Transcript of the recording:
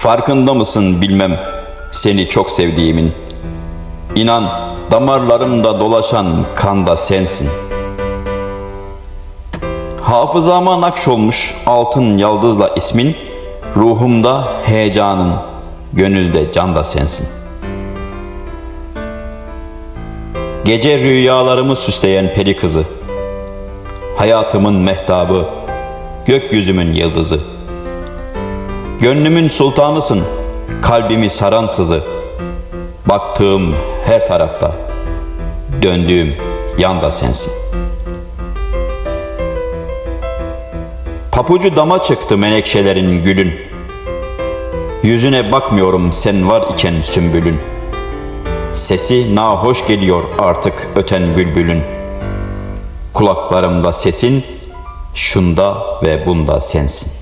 Farkında mısın bilmem seni çok sevdiğimin. İnan damarlarımda dolaşan kan da sensin. Hafızama nakşolmuş altın yıldızla ismin, ruhumda heyecanın, gönülde can da sensin. Gece rüyalarımı süsleyen peri kızı, hayatımın mehtabı, gökyüzümün yıldızı. Gönlümün sultanısın, kalbimi saran sızı. Baktığım her tarafta, döndüğüm yanda sensin. Papucu dama çıktı menekşelerin gülün. Yüzüne bakmıyorum sen var iken sümbülün. Sesi nahoş geliyor artık öten bülbülün. Kulaklarımda sesin, şunda ve bunda sensin.